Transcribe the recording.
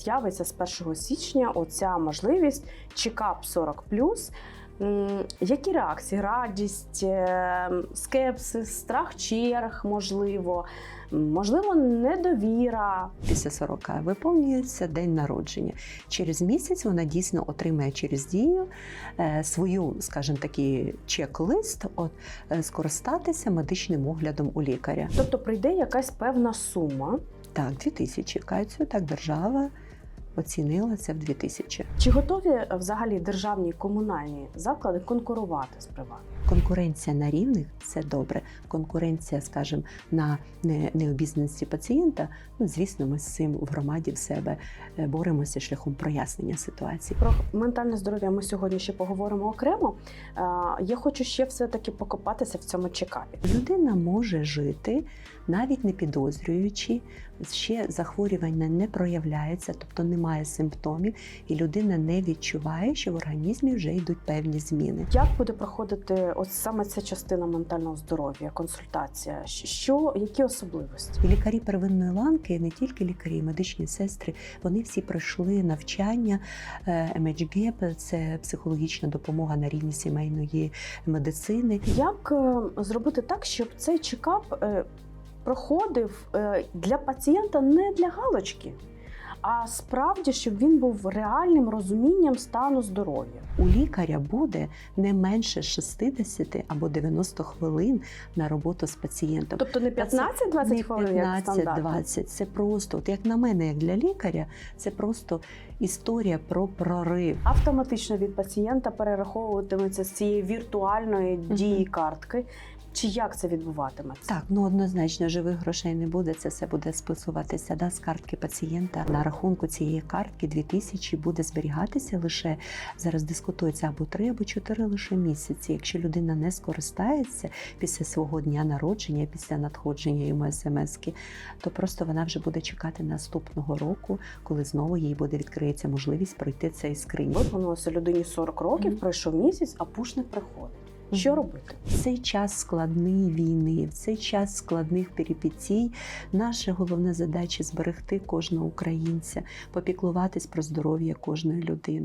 з'явиться з 1 січня оця можливість чекап 40 М, Які реакції? Радість, е, скепсис, страх черг, можливо, можливо, недовіра. Після 40 виповнюється день народження. Через місяць вона дійсно отримає через дію е, свою, скажімо такий, чек-лист от, е, скористатися медичним оглядом у лікаря. Тобто прийде якась певна сума. Так, 2000 кацію, так держава оцінила це в 2000. Чи готові взагалі державні і комунальні заклади конкурувати з приватними? Конкуренція на рівних це добре. Конкуренція, скажімо, на не- необізнаності пацієнта. Ну, звісно, ми з цим в громаді в себе е, боремося шляхом прояснення ситуації. Про ментальне здоров'я ми сьогодні ще поговоримо окремо. Я хочу ще все-таки покопатися в цьому чекапі. Людина може жити, навіть не підозрюючи, ще захворювання не проявляється, тобто немає симптомів, і людина не відчуває, що в організмі вже йдуть певні зміни. Як буде проходити ось саме ця частина ментального здоров'я, консультація? Що, які особливості? І лікарі первинної ланки, не тільки лікарі, медичні сестри, вони всі пройшли навчання е, MHGP, це психологічна допомога на рівні сімейної медицини. Як е, зробити так, щоб цей чекап е, проходив е, для пацієнта не для галочки, а справді, щоб він був реальним розумінням стану здоров'я? У лікаря буде не менше 60 або 90 хвилин на роботу з пацієнтом. Тобто не 15-20 Не хвилин, як стандартно? 15-20. Це просто, от як на мене, як для лікаря, це просто історія про прорив. автоматично від пацієнта перераховуватиметься з цієї віртуальної дії картки. Чи як це відбуватиметься? Так, ну однозначно живих грошей не буде. Це все буде списуватися да, з картки пацієнта. На рахунку цієї картки 2000 буде зберігатися лише зараз дискутується або 3, або 4 лише місяці. Якщо людина не скористається після свого дня народження, після надходження йому смски, то просто вона вже буде чекати наступного року, коли знову їй буде відкриється можливість пройти цей скринь. Виповнилося людині 40 років, Мгм. пройшов місяць, а пуш не приходить. Що робити? В цей час складної війни, в цей час складних перипетій, наша головна задача зберегти кожного українця, попіклуватись про здоров'я кожної людини.